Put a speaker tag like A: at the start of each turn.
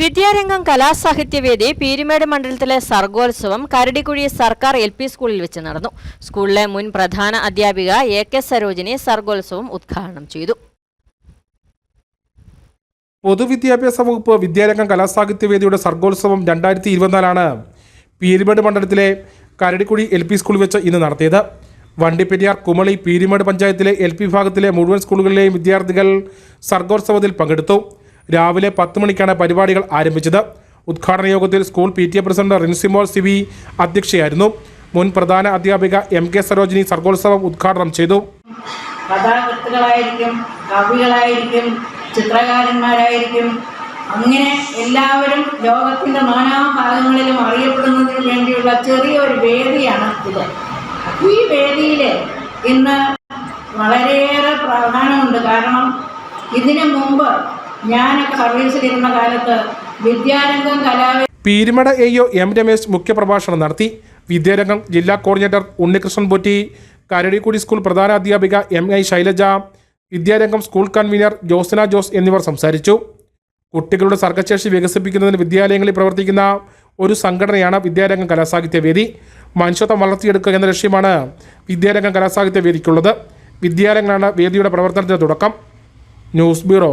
A: വിദ്യാരംഗം കലാസാഹിത്യവേദി പീരുമേട് മണ്ഡലത്തിലെ സർഗോത്സവം കരടിക്കുഴി സർക്കാർ L P സ്കൂളിൽ വെച്ച് നടന്നു. സ്കൂളിലെ മുൻ പ്രധാന അധ്യാപിക എ കെ സരോജിനി സർഗോത്സവം ഉദ്ഘാടനം ചെയ്തു.
B: പൊതുവിദ്യാഭ്യാസ വകുപ്പ് വിദ്യാരംഗം കലാസാഹിത്യവേദിയുടെ സർഗോത്സവം രണ്ടായിരത്തി ഇരുപത്തിനാലാണ് പീരുമേട് മണ്ഡലത്തിലെ കരടിക്കുഴി എൽ പി സ്കൂളിൽ വെച്ച് ഇന്ന് നടത്തിയത്. വണ്ടിപ്പെരിയാർ കുമളി പീരുമേട് പഞ്ചായത്തിലെ എൽ പി വിഭാഗത്തിലെ മുഴുവൻ സ്കൂളുകളിലെയും വിദ്യാർത്ഥികൾ സർഗോത്സവത്തിൽ പങ്കെടുത്തു. രാവിലെ പത്ത് മണിക്കാണ് പരിപാടികൾ ആരംഭിച്ചത്. ഉദ്ഘാടന യോഗത്തിൽ school P T A president Rincymol C V അധ്യക്ഷയായിരുന്നു. മുൻ പ്രധാന അധ്യാപിക എം കെ സരോജിനി സർഗോത്സവം ഉദ്ഘാടനം ചെയ്തു.
C: കഥാകൃത്തുകളായിരിക്കും കവികളായിരിക്കും ചിത്രകാരന്മാരായിരിക്കും. അങ്ങനെ എല്ലാവരും ലോകത്തിന്റെ നാനാഭാഗങ്ങളിലും അറിയപ്പെടുന്നതിന് വേണ്ടിയുള്ള ചെറിയൊരു വേദിയാണ് ഇത്. ഈ വേദിയിൽ ഇന്ന് വളരെയേറെ പ്രാധാന്യമുണ്ട്. കാരണം ഇതിനു മുമ്പ് ഞാനൊക്കെ
B: Peermade A O M Ramesh മുഖ്യപ്രഭാഷണം നടത്തി. വിദ്യാരംഗം ജില്ലാ കോർഡിനേറ്റർ ഉണ്ണികൃഷ്ണൻ പൊറ്റി കരടിക്കുടി സ്കൂൾ പ്രധാന അധ്യാപിക M I Shailaja Vidyarangam school convener Josna Jose എന്നിവർ സംസാരിച്ചു. കുട്ടികളുടെ സർഗശേഷി വികസിപ്പിക്കുന്നതിന് വിദ്യാലയങ്ങളിൽ പ്രവർത്തിക്കുന്ന ഒരു സംഘടനയാണ് വിദ്യാരംഗം കലാസാഹിത്യവേദി മനുഷ്യത്വം വളർത്തിയെടുക്കുക എന്ന ലക്ഷ്യമാണ് വിദ്യാരംഗം കലാസാഹിത്യവേദിക്കുള്ളത് വിദ്യാലയങ്ങളാണ് വേദിയുടെ പ്രവർത്തനത്തിന് തുടക്കം. News bureau